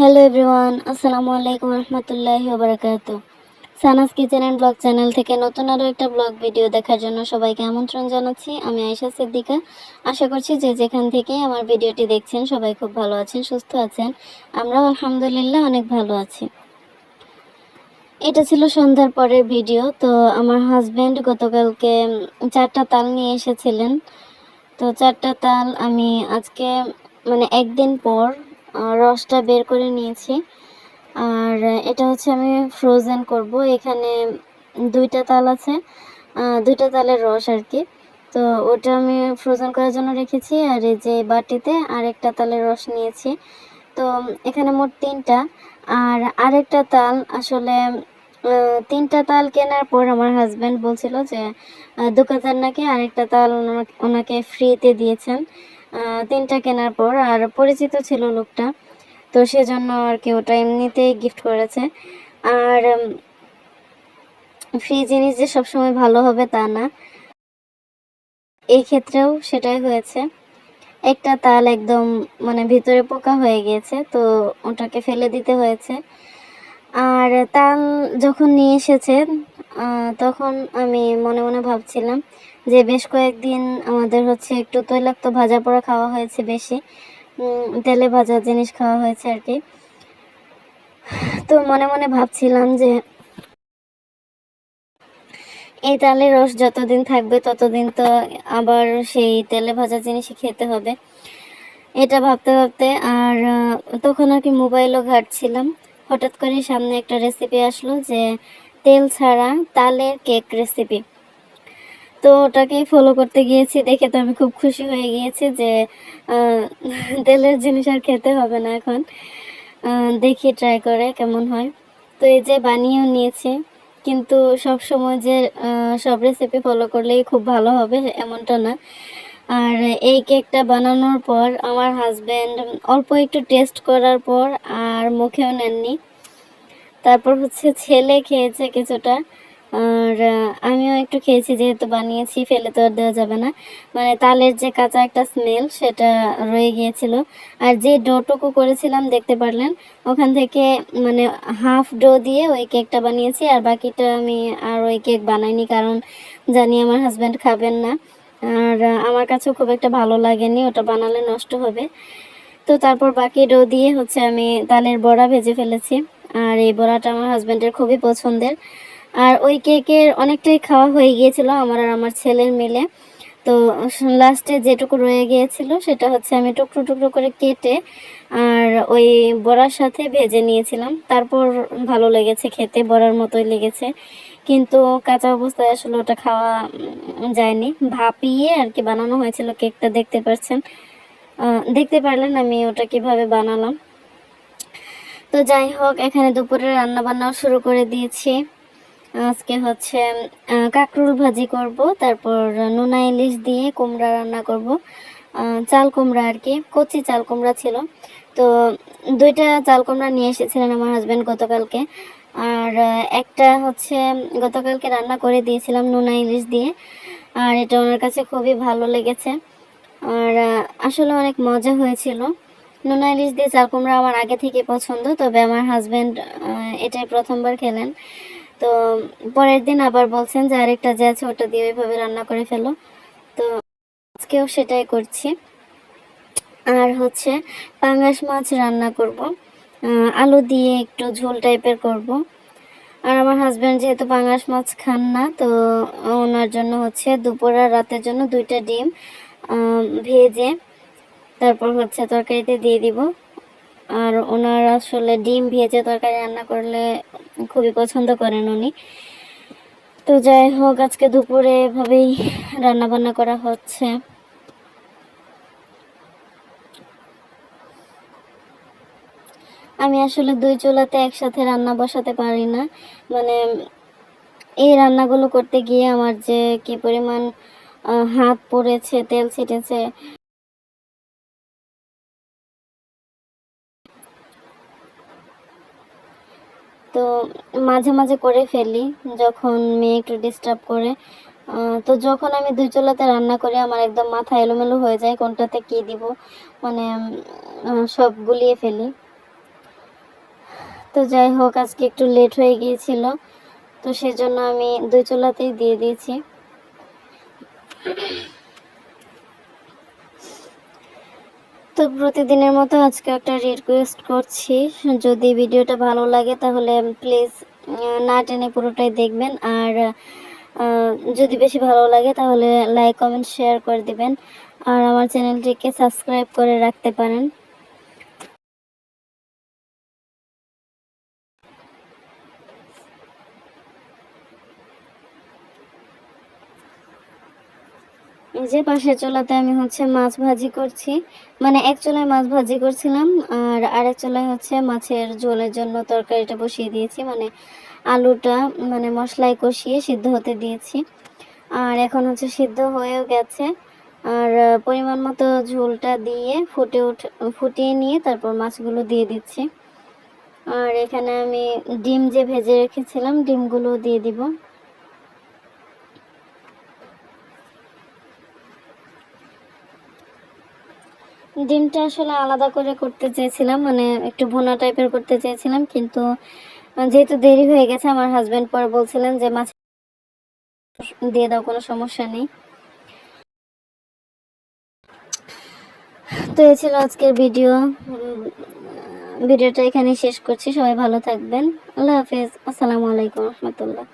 Hello everyone আসসালামু আলাইকুম রহমতুল্লাহি ওবরাকাত Sana's kitchen and blog channel থেকে নতুন আরও একটা ব্লগ ভিডিও দেখার জন্য সবাইকে আমন্ত্রণ জানাচ্ছি। আমি আয়েশা সিদ্দিকা। আশা করছি যে যেখান থেকে আমার ভিডিওটি দেখছেন, সবাই খুব ভালো আছেন, সুস্থ আছেন। আমরাও আলহামদুলিল্লাহ অনেক ভালো আছি। এটা ছিল সন্ধ্যার পরের ভিডিও তো আমার হাজব্যান্ড গতকালকে চারটা তাল নিয়ে এসেছিলেন। তো চারটা তাল আমি আজকে মানে একদিন পর রসটা বের করে নিয়েছি। আর এটা হচ্ছে আমি ফ্রোজেন করব। এখানে দুইটা তাল আছে দুইটা তালের রস আর কি। তো ওটা আমি ফ্রোজেন করার জন্য রেখেছি। আর এই যে বাটিতে আরেকটা তালের রস নিয়েছি। তো এখানে মোট তিনটা। আর আরেকটা তাল আসলে তিনটা তাল কেনার পর আমার হাজব্যান্ড বলছিল যে দোকানদার নাকি আরেকটা তাল ওনাকে- ফ্রিতে দিয়েছেন। তিনটা কেনার পর আর পরিচিত ছিল লোকটা। তো সেজন্য আর কি ওটা এমনিতেই গিফট করেছে। আর ফ্রি জিনিস যে সবসময় ভালো হবে তা না। এই ক্ষেত্রেও সেটাই হয়েছে। একটা তাল একদম মানে ভিতরে পোকা হয়ে গিয়েছে, তো ওটাকে ফেলে দিতে হয়েছে। আর তাল যখন নিয়ে এসেছে তখন আমি মনে মনে ভাবছিলাম যে বেশ কয়েকদিন আমাদের হচ্ছে একটু তৈলাক্ত ভাজা পোড়া খাওয়া হয়েছে বেশি তেলে ভাজা জিনিস খাওয়া হয়েছে আর কি। তো মনে মনে ভাবছিলাম যে এই তালের রস যতদিন থাকবে ততদিন তো আবার সেই তেলে ভাজা জিনিসই খেতে হবে। এটা ভাবতে ভাবতে আর তখন আর কি মোবাইলও ঘাটছিলাম। হঠাৎ করে সামনে একটা রেসিপি আসলো যে তেল ছাড়া তালের কেক রেসিপি তো ওটাকে ফলো করতে গিয়েছি, দেখে তো আমি খুব খুশি হয়ে গিয়েছি যে তেলের জিনিস আর খেতে হবে না এখন। দেখি ট্রাই করে কেমন হয়। তো এই যে বানিয়েও নিয়েছি, কিন্তু সব সময় যে সব রেসিপি ফলো করলেই খুব ভালো হবে এমনটা না। আর এই কেকটা বানানোর পর আমার হাজব্যান্ড অল্প একটু টেস্ট করার পর আর মুখেও নেননি। তারপর হচ্ছে ছেলে খেয়েছে কিছুটা। আর আমিও একটু খেয়েছি, যেহেতু বানিয়েছি, ফেলে তো আর দেওয়া যাবে না। মানে তালের যে কাঁচা একটা স্মেল সেটা রয়ে গিয়েছিল। আর যে ডোটুকু করেছিলাম, দেখতে পারলেন, ওখান থেকে মানে হাফ ডো দিয়ে ওই কেকটা বানিয়েছি, আর বাকিটা আমি আর ওই কেক বানাইনি, কারণ জানি আমার হাজব্যান্ড খাবেন না। আর, আমার কাছেও খুব একটা ভালো লাগেনি, ওটা বানালে নষ্ট হবে। তো তারপর বাকি ডো দিয়ে হচ্ছে আমি তালের বড়া ভেজে ফেলেছি। আর এই বড়াটা আমার হাজব্যান্ডের খুবই পছন্দের। আর ওই কেকের অনেকটাই খাওয়া হয়ে গিয়েছিল আমার আর আমার ছেলের মিলে। তো লাস্টে যেটুকু রয়ে গিয়েছিল সেটা হচ্ছে আমি টুকরো টুকরো করে কেটে আর ওই বড়ার সাথে ভেজে নিয়েছিলাম। তারপর ভালো লেগেছে খেতে, বড়ার মতোই লেগেছে। কিন্তু কাঁচা অবস্থায় আসলে ওটা খাওয়া যায়নি। ভাপিয়ে আর কি বানানো হয়েছিল কেকটা, দেখতে পাচ্ছেন দেখতে পারলেন আমি ওটা কীভাবে বানালাম। তো যাই হোক, এখানে দুপুরে রান্না বান্নাও শুরু করে দিয়েছি। আজকে হচ্ছে কাঁকরোল ভাজি করব, তারপর নোনা ইলিশ দিয়ে কুমড়া রান্না করব। চাল কুমড়া আর কি, কচি চাল কুমড়া ছিল। তো দুইটা চাল কুমড়া নিয়ে এসেছিলেন আমার হাজব্যান্ড গতকালকে। আর একটা হচ্ছে গতকালকে রান্না করে দিয়েছিলাম নোনা ইলিশ দিয়ে। আর এটা ওনার কাছে খুবই ভালো লেগেছে। আর আসলে অনেক মজা হয়েছিল। নোনা ইলিশ দিয়ে চাল কুমড়া আমার আগে থেকে পছন্দ, তবে আমার হাজব্যান্ড এটাই প্রথমবার খেলেন। তো পরের দিন আবার বলছেন যে আরেকটা যে আছে ওটা দিয়ে ওইভাবে রান্না করে ফেলো। তো আজকেও সেটাই করছি। আর হচ্ছে পাঙ্গাস মাছ রান্না করব। আলু দিয়ে একটু ঝোল টাইপের করব। আর আমার হাজব্যান্ড যেহেতু পাঙ্গাস মাছ খান না, তো ওনার জন্য হচ্ছে দুপুর আর রাতের জন্য দুইটা ডিম ভেজে তারপর হচ্ছে তরকারিতে দিয়ে দিব। আর ওনার আসলে ডিম ভেজে তরকারি রান্না করলে খুবই পছন্দ করেন উনি। তো যাই হোক, আজকে দুপুরে এভাবেই রান্না বান্না করা হচ্ছে। আমি আসলে দুই চুলাতে একসাথে রান্না বসাতে পারি না। মানে এই রান্নাগুলো করতে গিয়ে আমার যে কি পরিমাণ হাত পড়েছে, তেল ছিটেছে তো মাঝে মাঝে করে ফেলি, যখন মেয়ে একটু ডিস্টার্ব করে। তো যখন আমি দুই চুলাতে রান্না করি, আমার একদম মাথা এলোমেলো হয়ে যায়, কোনটাতে কি দিব মানে সব গুলিয়ে ফেলি। তো যাই হোক, আজকে একটু লেট হয়ে গিয়েছিল, তো সেজন্য আমি দুই চুলাতেই দিয়ে দিয়েছি। তো প্রতিদিনের মতো আজকে একটা রিকোয়েস্ট করছি। যদি ভিডিওটা ভালো লাগে তাহলে প্লিজ না টেনে পুরোটাই দেখবেন। আর যদি বেশি ভালো লাগে তাহলে লাইক কমেন্ট শেয়ার করে দিবেন। আর আমার চ্যানেলটিকে সাবস্ক্রাইব করে রাখতে পারেন। যে পাশের চুলাতে আমি হচ্ছে মাছ ভাজি করছি। মানে এক চুলায় মাছ ভাজি করছিলাম, আর আরেক চুলায় হচ্ছে মাছের ঝোলের জন্য তরকারিটা বসিয়ে দিয়েছি। মানে আলুটা মানে মশলায় কষিয়ে সিদ্ধ হতে দিয়েছি। আর এখন হচ্ছে সিদ্ধ হয়েও গেছে। আর পরিমাণ মতো ঝোলটা দিয়ে ফুটে উঠে, ফুটিয়ে নিয়ে তারপর মাছগুলো দিয়ে দিচ্ছি। আর এখানে আমি ডিম যে ভেজে রেখেছিলাম ডিমগুলো দিয়ে দিব। ডিমটা আসলে আলাদা করে করতে চেয়েছিলাম মানে একটু ভুনা টাইপের করতে চেয়েছিলাম, কিন্তু যেহেতু দেরি হয়ে গেছে, আমার হাজবেন্ড পরে বলছিলেন যে, মাছ দিয়ে দাও, কোনো সমস্যা নেই। তো এ ছিল আজকের ভিডিও ভিডিওটা এখানে শেষ করছি। সবাই ভালো থাকবেন। আল্লাহ হাফেজ। আসসালামু আলাইকুম রহমতুল্লাহ।